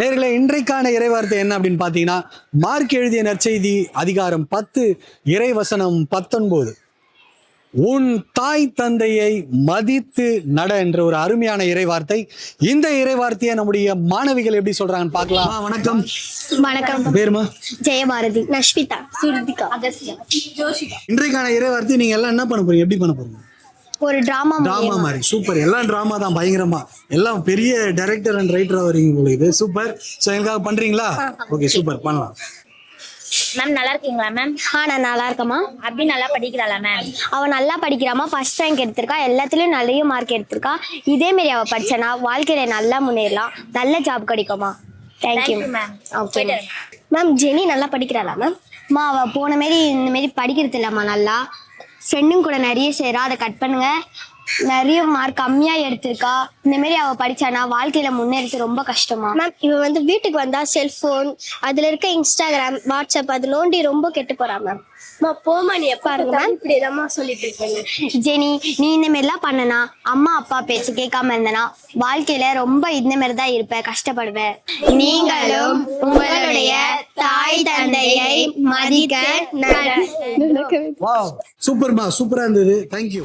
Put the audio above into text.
நேர்களே இன்றைக்கான இறைவார்த்தை என்ன அப்படின்னு பார்த்தீங்கன்னா மார்க் எழுதிய நற்செய்தி அதிகாரம் பத்து இறைவசனம் பத்தொன்பது. உன் தாய் தந்தையை மதித்து நட என்ற ஒரு அருமையான இறைவார்த்தை. இந்த இறைவார்த்தையை நம்முடைய மாணவிகள் எப்படி சொல்றாங்கன்னு பார்க்கலாம். வணக்கம். வணக்கம். பேருமா? ஜெயபாரதி நஷ்விதா சுருதிகா அகஸ்தியா ஜோஷிகா இன்றைக்கான இறைவார்த்தை நீங்க எல்லாம் என்ன பண்ண போறீங்க? எப்படி பண்ண போறீங்க? ஒரு டிராமா டிராமா மாதிரி. சூப்பர் எல்லாம் டிராமா தான் பயங்கரமா. எல்லாம் பெரிய டைரக்டர் அண்ட் ரைட்டரா வரீங்க உங்களுக்கு சூப்பர் ஸோ எங்களுக்காக பண்றீங்களா? ஓகே சூப்பர் பண்ணலாம். மேம் நல்லா இருக்கீங்களா மேம் ஆ நான் நல்லா இருக்கேம்மா அப்படி நல்லா படிக்கிறாளா மேம் அவ நல்லா படிக்கிறாமா. First rank எடுத்திருக்கா. எல்லாத்துலயும் நிறைய மார்க் எடுத்திருக்கா. இதே மாரி அவ படிச்சனா வாழ்க்கையில நல்லா முன்னேறலாம். நல்ல ஜாப் கிடைக்குமா? Thank you Thank you, ma'am. Okay ma'am Jenny நல்லா படிக்கிறாளா மேம் அம்மா அவ போன மாரி இந்த மாரி படிக்கிறது இல்லம்மா நல்லா. ஃப்ரெண்டும் கூட நிறைய சேரா அதை கட் பண்ணுங்க. நிறைய மார்க் கம்மியா எடுத்திருக்கா. இந்த மாரி அவ படிச்சானா வாழ்க்கையில முன்னேறது ரொம்ப கஷ்டமா? மேம் இவன் வந்து வீட்டுக்கு வந்தா செல்போன் அதுல இருக்க இன்ஸ்டாகிராம் வாட்ஸ்அப் அது நோண்டி ரொம்ப கெட்டு போறா மேம் போமா நீ பாருங்க மேம் இப்படி சொல்லிட்டு இருக்கேன் ஜெனி நீ இந்த மாதிரிலாம் பண்ணனா அம்மா அப்பா பேச்சு கேட்காம இருந்தனா வாழ்க்கையில ரொம்ப இந்த மாதிரி தான் இருப்ப கஷ்டப்படுவ. நீங்களும் உங்களுடைய தாய் தந்தையை மதிக்க சூப்பர்மா சூப்பரா இருந்தது. தேங்க்யூ